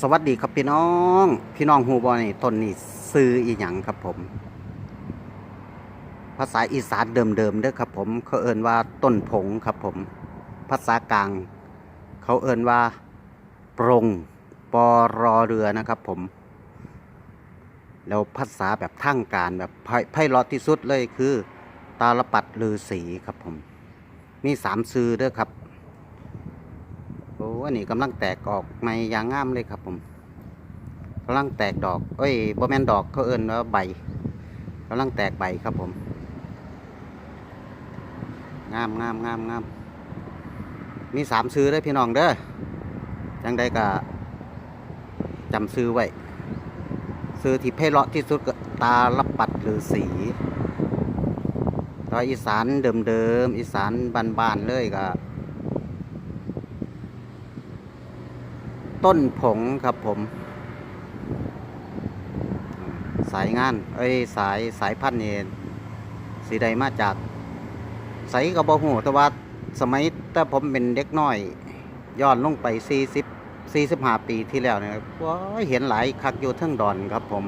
สวัสดีครับพี่น้อง พี่น้องฮูบอนี่ต้นนี่ซื้ออีหยังครับผม ภาษาอีสานเดิมๆเด้อครับผม เขาเอิ้นว่าต้นผงครับผม ภาษากลาง เขาเอิ้นว่าปรงปอรอเรือนะครับผม แล้วภาษาแบบทางการแบบไพไพเราะที่สุดเลยคือ ตาลปัดลือสีครับผม มีสามซื้อเด้อครับ อ้อันนี้กำลังแตกออกใหม่ยางงามเลยครับผมกำลังแตกดอกเอ้ยบ่แมนดอกเขาเอิ้นว่าใบกำลังแตกใบครับผม งามงามงามงามมีสามซื้อเด้พี่น้องเด้อจังใดก็จำซื้อไว้ซื้อที่ไพเราะที่สุดก็ตาลปัดหรือสีตอนอีสานเดิมๆอีสานบานๆเลยก็ ต้นผงครับผม สายงาน เอ้ยสายสายพันธุ์นี่สีใดมาจากใสกับบหูแต่ว่าสมัยแต่ผมเป็นเด็กน้อย ย้อนลงไป 40 45 ปีที่แล้วเนี่ยว้าเห็นหลายคักอยู่เทั้งดอนครับผม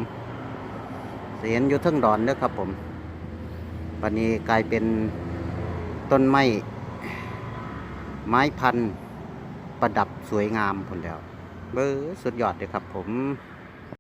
เห็นอยู่เทั้งดอนเด้อครับผมวันนี้กลายเป็นต้นไม้ไม้พันธุ์ประดับสวยงามผลแล้ว เบอร์สุดยอดเลยครับผม